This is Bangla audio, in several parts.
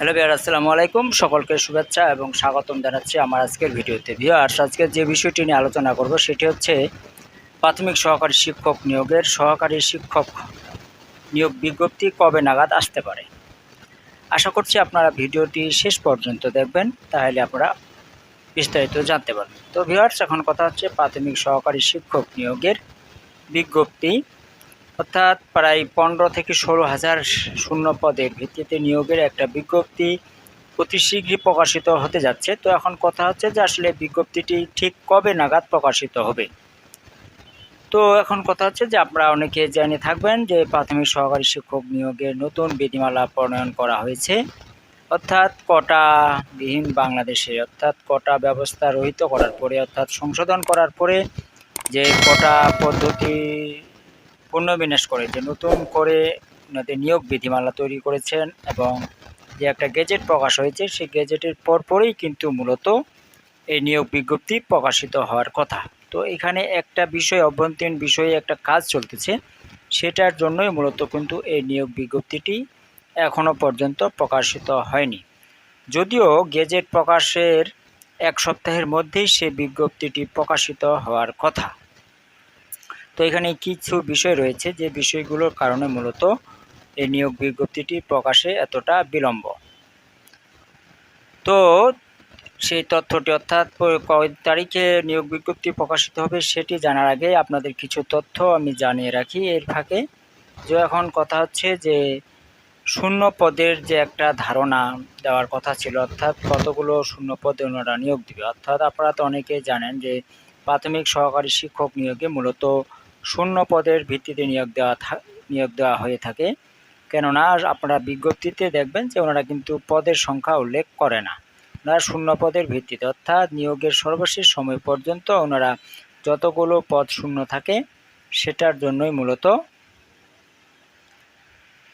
হ্যালো বিহার আসসালামু আলাইকুম। সকলকে শুভেচ্ছা এবং স্বাগতম জানাচ্ছি আমার আজকের ভিডিওতে। ভিউয়ার্স আজকের যে বিষয়টি নিয়ে আলোচনা করব সেটি হচ্ছে প্রাথমিক সহকারী শিক্ষক নিয়োগের সহকারী শিক্ষক নিয়োগ বিজ্ঞপ্তি কবে নাগাদ আসতে পারে। আশা করছি আপনারা ভিডিওটি শেষ পর্যন্ত দেখবেন, তাহলে আপনারা বিস্তারিত জানতে পারবেন। তো ভিউয়ার্স, এখন কথা হচ্ছে প্রাথমিক সহকারী শিক্ষক নিয়োগের বিজ্ঞপ্তি অর্থাৎ প্রায় পনেরো থেকে ষোলো হাজার শূন্য পদের ভিত্তিতে নিয়োগের একটা বিজ্ঞপ্তি অতি শীঘ্রই প্রকাশিত হতে যাচ্ছে। তো এখন কথা হচ্ছে যে আসলে বিজ্ঞপ্তিটি ঠিক কবে নাগাদ প্রকাশিত হবে? তো এখন কথা হচ্ছে যে আপনারা অনেকে জেনে থাকবেন যে প্রাথমিক সহকারী শিক্ষক নিয়োগের নতুন বিধিমালা প্রণয়ন করা হয়েছে। অর্থাৎ কটা বিহীন বাংলাদেশে, অর্থাৎ কটা ব্যবস্থা রহিত করার পরে, অর্থাৎ সংশোধন করার পরে যে কটা পদ্ধতি পুনর্বিন্যাস করে যে নতুন করে নিয়োগ বিধিমালা তৈরি করেছেন এবং যে একটা গেজেট প্রকাশ হয়েছে, সেই গেজেটের পরপরই কিন্তু মূলত এই নিয়োগ বিজ্ঞপ্তি প্রকাশিত হওয়ার কথা। তো এখানে একটা বিষয়, অভ্যন্তরীণ বিষয়ে একটা কাজ চলতেছে, সেটার জন্যই মূলত কিন্তু এই নিয়োগ বিজ্ঞপ্তিটি এখনও পর্যন্ত প্রকাশিত হয়নি। যদিও গেজেট প্রকাশের এক সপ্তাহের মধ্যেই সে বিজ্ঞপ্তিটি প্রকাশিত হওয়ার কথা। তো এখানে কিছু বিষয় রয়েছে যে বিষয়গুলোর কারণে মূলত এই নিয়োগ বিজ্ঞপ্তিটি প্রকাশে এতটা বিলম্ব। তো সেই তথ্যটি অর্থাৎ কয় তারিখে নিয়োগ বিজ্ঞপ্তি প্রকাশিত হবে সেটি জানার আগে আপনাদের কিছু তথ্য আমি জানিয়ে রাখি এর ফাঁকে। যে এখন কথা হচ্ছে যে শূন্য পদের যে একটা ধারণা দেওয়ার কথা ছিল, অর্থাৎ কতগুলো শূন্য পদে ওনারা নিয়োগ দিবে। অর্থাৎ আপনারা তো অনেকেই জানেন যে প্রাথমিক সহকারী শিক্ষক নিয়োগে মূলত শূন্য পদের ভিত্তিতে নিয়োগ দেওয়া নিয়োগ দেওয়া হয়ে থাকে। কেননা, আপনারা বিজ্ঞপ্তিতে দেখবেন যে ওনারা কিন্তু পদের সংখ্যা উল্লেখ করে না। ওনারা শূন্য পদের ভিত্তিতে, অর্থাৎ নিয়োগের সর্বশেষ সময় পর্যন্ত ওনারা যতগুলো পদ শূন্য থাকে, সেটার জন্যই মূলত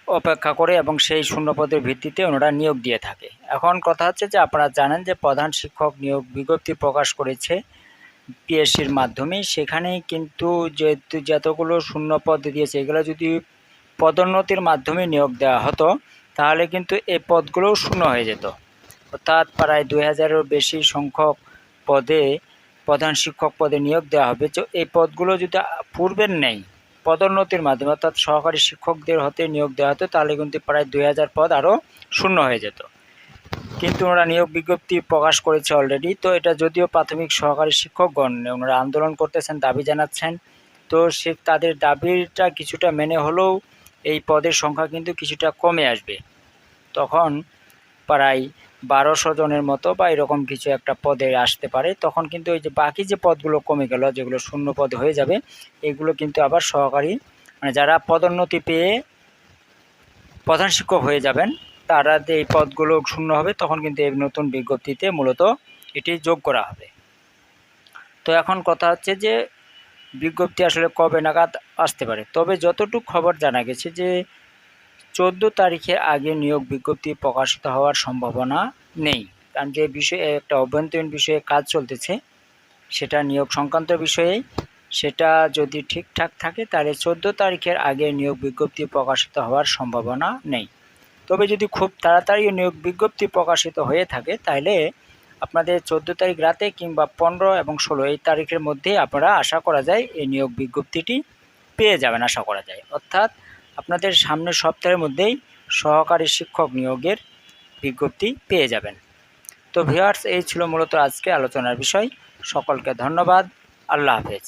অপেক্ষা করে এবং সেই শূন্য পদের ভিত্তিতে ওনারা নিয়োগ দিয়ে থাকে। এখন কথা হচ্ছে যে, আপনারা জানেন যে প্রধান শিক্ষক নিয়োগ বিজ্ঞপ্তি প্রকাশ করেছে পিএসসির মাধ্যমে। সেখানে কিন্তু যেহেতু যতগুলো শূন্য পদ দিয়েছে, এগুলো যদি পদোন্নতির মাধ্যমে নিয়োগ দেওয়া হতো, তাহলে কিন্তু এই পদগুলোও শূন্য হয়ে যেত। অর্থাৎ প্রায় দুই হাজারেরও বেশি সংখ্যক পদে, প্রধান শিক্ষক পদে নিয়োগ দেওয়া হবে। তো এই পদগুলো যদি পূর্বের নেই, পদোন্নতির মাধ্যমে, অর্থাৎ সহকারী শিক্ষকদের হতে নিয়োগ দেওয়া হতো, তাহলে কিন্তু প্রায় দুই হাজার পদ আরও শূন্য হয়ে যেত। কিন্তু ওনারা নিয়োগ বিজ্ঞপ্তি প্রকাশ করেছে অলরেডি তো এটা যদিও প্রাথমিক সহকারী শিক্ষকগণ ওনারা আন্দোলন করতেছেন, দাবি জানাচ্ছেন। তো সে তাদের দাবিটা কিছুটা মেনে হলেও এই পদের সংখ্যা কিন্তু কিছুটা কমে আসবে। তখন প্রায় বারোশো জনের মতো বা এরকম কিছু একটা পদে আসতে পারে। তখন কিন্তু ওই যে বাকি যে পদগুলো কমে গেল, যেগুলো শূন্য পদ হয়ে যাবে, এগুলো কিন্তু আবার সহকারী মানে যারা পদোন্নতি পেয়ে প্রধান শিক্ষক হয়ে যাবেন তারা এই পদগুলো শূন্য হবে, তখন কিন্তু এই নতুন বিজ্ঞপ্তিতে মূলত এটি যোগ করা হবে। তো এখন কথা হচ্ছে যে, বিজ্ঞপ্তি আসলে কবে নাগাদ আসতে পারে? তবে যতটুকু খবর জানা গেছে যে, চোদ্দ তারিখের আগে নিয়োগ বিজ্ঞপ্তি প্রকাশিত হওয়ার সম্ভাবনা নেই। কারণ যে বিষয়ে, একটা অভ্যন্তরীণ বিষয়ে কাজ চলতেছে, সেটা নিয়োগ সংক্রান্ত বিষয়ে, সেটা যদি ঠিকঠাক থাকে, তাহলে চোদ্দ তারিখের আগে নিয়োগ বিজ্ঞপ্তি প্রকাশিত হওয়ার সম্ভাবনা নেই। তবে যদি খুব তাড়াতাড়ি নিয়োগ বিজ্ঞপ্তি প্রকাশিত হয়ে থাকে, তাহলে আপনাদের চোদ্দ তারিখ রাতে কিংবা পনেরো এবং ষোলো এই তারিখের মধ্যে আপনারা আশা করা যায় এই নিয়োগ বিজ্ঞপ্তিটি পেয়ে যাবেন, আশা করা যায়। অর্থাৎ আপনাদের সামনের সপ্তাহের মধ্যেই সহকারী শিক্ষক নিয়োগের বিজ্ঞপ্তি পেয়ে যাবেন। তো ভিওয়ার্স এই ছিল মূলত আজকে আলোচনার বিষয়। সকলকে ধন্যবাদ। আল্লাহ হাফেজ।